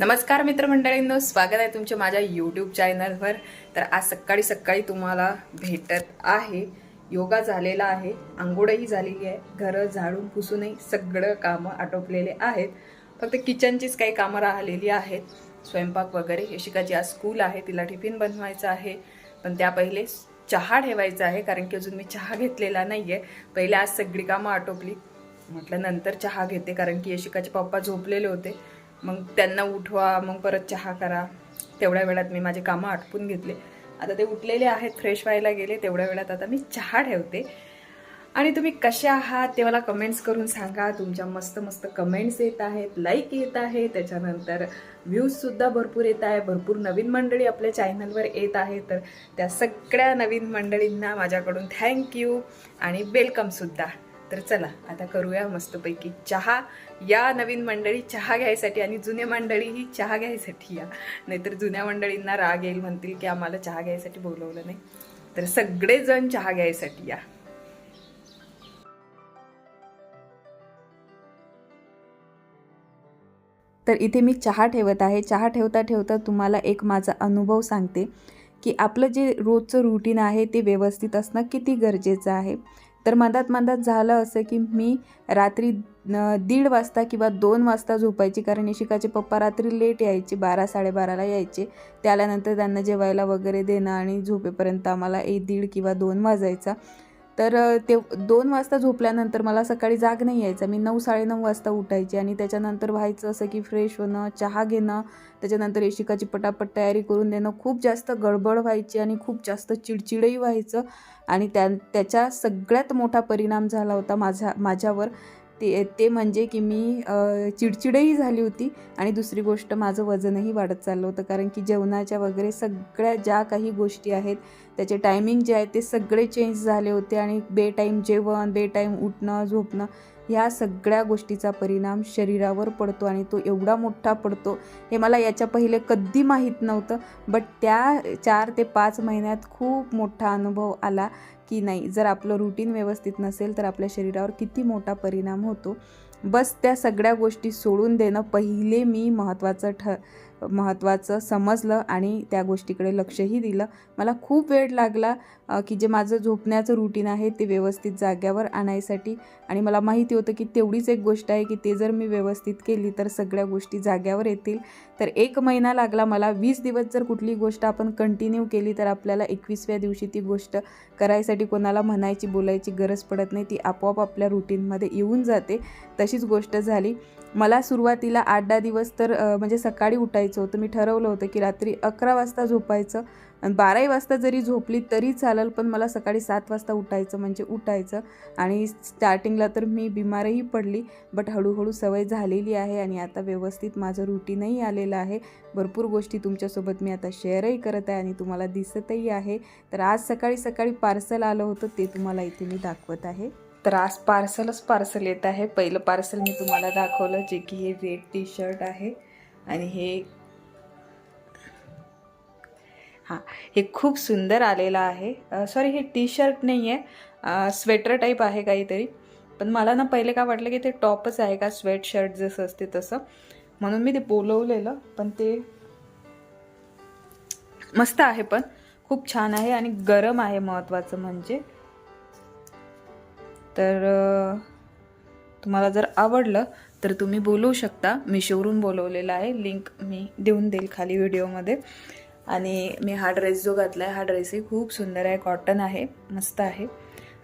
नमस्कार मित्रमंडळींनो स्वागत आहे तुमच्या माझ्या यूट्यूब चॅनलवर तर आज सकाळी सकाळी तुम्हाला भेटत आहे. योगा झालेला आहे आंघोळही झालेली आहे. घरं झाडून पुसूनही सगळं कामं आटोपलेले आहेत. फक्त किचनचीच काही कामं राहिलेली आहेत. स्वयंपाक वगैरे यशिकाची आज स्कूल आहे तिला टिफिन बनवायचं आहे. पण त्या पहिले चहा ठेवायचा आहे कारण की अजून मी चहा घेतलेला नाही आहे पहिले आज सगळी कामं आटोपली. म्हटलं नंतर चहा घेते कारण की यशिकाचे पप्पा झोपलेले होते. मग त्यांना उठवा मग परत चहा करा. तेवढ्या वेळात मी माझे कामं आटपून घेतले. आता ते उठलेले आहेत फ्रेश व्हायला गेले तेवढ्या वेळात आता मी चहा ठेवते. आणि तुम्ही कसे आहात ते मला कमेंट्स करून सांगा. तुमच्या मस्त मस्त कमेंट्स येत आहेत लाईक येत आहे त्याच्यानंतर व्ह्यूजसुद्धा भरपूर येत आहे भरपूर नवीन मंडळी आपल्या चॅनलवर येत आहे तर त्या सगळ्या नवीन मंडळींना माझ्याकडून थँक्यू आणि वेलकमसुद्धा तर चला आता करूया मस्तपैकी चहा. या नवीन मंडळी चहा घ्यायसाठी आणि जुन्या मंडळी ही चहा घ्यायसाठी या. नाहीतर जुन्या मंडळींना राग येईल म्हणतील की आम्हाला चहा घ्यायसाठी बोलवलं नाही. तर सगळेजण चहा घ्यायसाठी या. तर इथे मी चहा ठेवत आहे. चहा ठेवता ठेवता तुम्हाला एक माझा अनुभव सांगते की आपलं जे रोजचं रुटीन आहे ते व्यवस्थित असणं किती गरजेचं आहे. तर मधात मधात झालं असं की मी रात्री दीड वाजता किंवा दोन वाजता झोपायची कारण इशिकाचे पप्पा रात्री लेट यायचे बारा साडेबाराला यायचे. त्याल्यानंतर त्यांना जेवायला वगैरे देणं आणि झोपेपर्यंत आम्हाला एक दीड किंवा दोन वाजायचा. तर ते दोन वाजता झोपल्यानंतर मला सकाळी जाग नाही यायचा. मी नऊ साडेनऊ वाजता उठायची आणि त्याच्यानंतर व्हायचं असं की फ्रेश होणं चहा घेणं त्याच्यानंतर एशिकाची पटापट तयारी करून देणं. खूप जास्त गडबड व्हायची आणि खूप जास्त चिडचिडही व्हायचं आणि त्या त्याचा सगळ्यात मोठा परिणाम झाला होता माझ्या माझ्यावर. ते ते म्हणजे की मी चिडचिडही झाली होती आणि दुसरी गोष्ट माझं वजनही वाढत चाललं होतं. कारण की जेवणाच्या वगैरे सगळ्या ज्या काही गोष्टी आहेत त्याचे टायमिंग जे आहे ते सगळे चेंज झाले होते आणि बे टाईम जेवण बे टाईम उठणं झोपणं ह्या सगळ्या गोष्टीचा परिणाम शरीरावर पडतो आणि तो एवढा मोठा पडतो. हे मला याच्या पहिले कधी माहीत नव्हतं बट त्या चार ते पाच महिन्यात खूप मोठा अनुभव आला की नाही जर आपलं रुटीन व्यवस्थित नसेल तर आपल्या शरीरावर किती मोठा परिणाम होतो. बस त्या सगळ्या गोष्टी सोडून देणं पहिले मी महत्त्वाचं ठ महत्त्वाचं समजलं आणि त्या गोष्टीकडे लक्षही दिलं. मला खूप वेळ लागला की जे माझं झोपण्याचं रुटीन आहे ते व्यवस्थित जाग्यावर आणायसाठी आणि मला माहिती होतं की तेवढीच एक गोष्ट आहे की ते जर मी व्यवस्थित केली तर सगळ्या गोष्टी जाग्यावर येतील. तर एक महिना लागला मला वीस दिवस जर कुठली गोष्ट आपण कंटिन्यू केली तर आपल्याला एकवीसव्या दिवशी ती गोष्ट करायसाठी कोणाला म्हणायची बोलायची गरज पडत नाही ती आपोआप आपल्या रुटीनमध्ये येऊन जाते. तशीच गोष्ट झाली. मला सुरुवातीला आठ दहा दिवस तर म्हणजे सकाळी उठायचं होतं. मी ठरवलं होतं की रात्री अकरा वाजता झोपायचं आणि बाराही वाजता जरी झोपली तरी चालेल पण मला सकाळी सात वाजता उठायचं म्हणजे उठायचं आणि स्टार्टिंगला तर मी बिमारही पडली बट हळूहळू सवय झालेली आहे आणि आता व्यवस्थित माझं रुटीनही आलेलं आहे. भरपूर गोष्टी तुमच्यासोबत मी आता शेअरही करत आहे आणि तुम्हाला दिसतही आहे. तर आज सकाळी सकाळी पार्सल आलं होतं ते तुम्हाला इथे मी दाखवत आहे. तर आज पार्सलच पार्सल येत आहे. पहिलं पार्सल मी तुम्हाला दाखवलं जे की हे रेड टी शर्ट आहे. आणि हे हां हे खूप सुंदर आलेलं आहे. सॉरी हे टी शर्ट नाही आहे स्वेटर टाईप आहे काहीतरी. पण मला ना पहिले काय वाटलं की ते टॉपच आहे का? स्वेट शर्ट जसं असते तसं. म्हणून मी ते बोलवलेलं पण ते मस्त आहे पण. खूप छान आहे आणि गरम आहे महत्त्वाचं म्हणजे. तर तुम्हाला जर आवडलं तर तुम्ही बोलवू शकता. मिशोवरून बोलवलेलं आहे. लिंक मी देऊन देईल खाली व्हिडिओमध्ये आणि मी हा ड्रेस जो घातला आहे हा ड्रेसही खूप सुंदर आहे. कॉटन आहे मस्त आहे.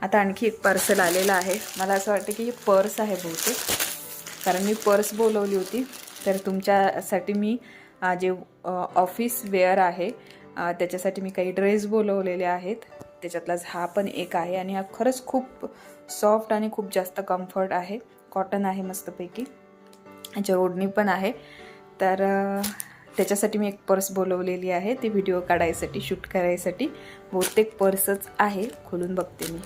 आता आणखी एक पार्सल आलेलं आहे. मला असं वाटतं की ही पर्स आहे बहुतेक. कारण मी पर्स बोलवली होती. तर तुमच्यासाठी मी जे ऑफिस वेअर आहे त्याच्यासाठी मी काही ड्रेस बोलवलेले आहेत. त्याच्यातलाच हा पण एक आहे आणि हा खरंच खूप सॉफ्ट आणि खूप जास्त कम्फर्ट आहे. कॉटन आहे मस्तपैकी. याच्या ओढणी पण आहे. तर त्याच्यासाठी मी एक पर्स बोलवलेली आहे. ती व्हिडिओ काढायसाठी शूट करायसाठी. बहुतेक पर्सच आहे. खोलून बघते मी.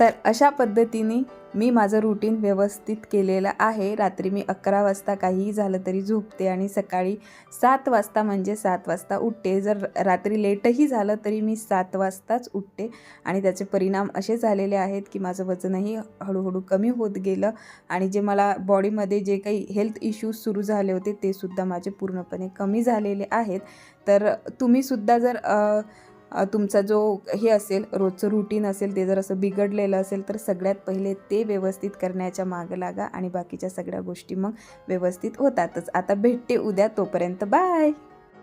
तर अशा पद्धतीने मी माझं रुटीन व्यवस्थित केलेलं आहे. रात्री मी अकरा वाजता काहीही झालं तरी झोपते आणि सकाळी सात वाजता म्हणजे सात वाजता उठते. जर रात्री लेटही झालं तरी मी सात वाजताच उठते आणि त्याचे परिणाम असे झालेले आहेत की माझं वजनही हळूहळू कमी होत गेलं आणि जे मला बॉडीमध्ये जे काही हेल्थ इश्यूज सुरू झाले होते ते सुद्धा माझे पूर्णपणे कमी झालेले आहेत. तर तुम्हीसुद्धा जर तुमचा जो हे असेल रोजचं रुटीन असेल ते जर असं बिघडलेलं असेल तर सगळ्यात पहिले ते व्यवस्थित करण्याच्या मागं लागा आणि बाकीच्या सगळ्या गोष्टी मग व्यवस्थित होतातच. आता भेटते उद्या तोपर्यंत बाय!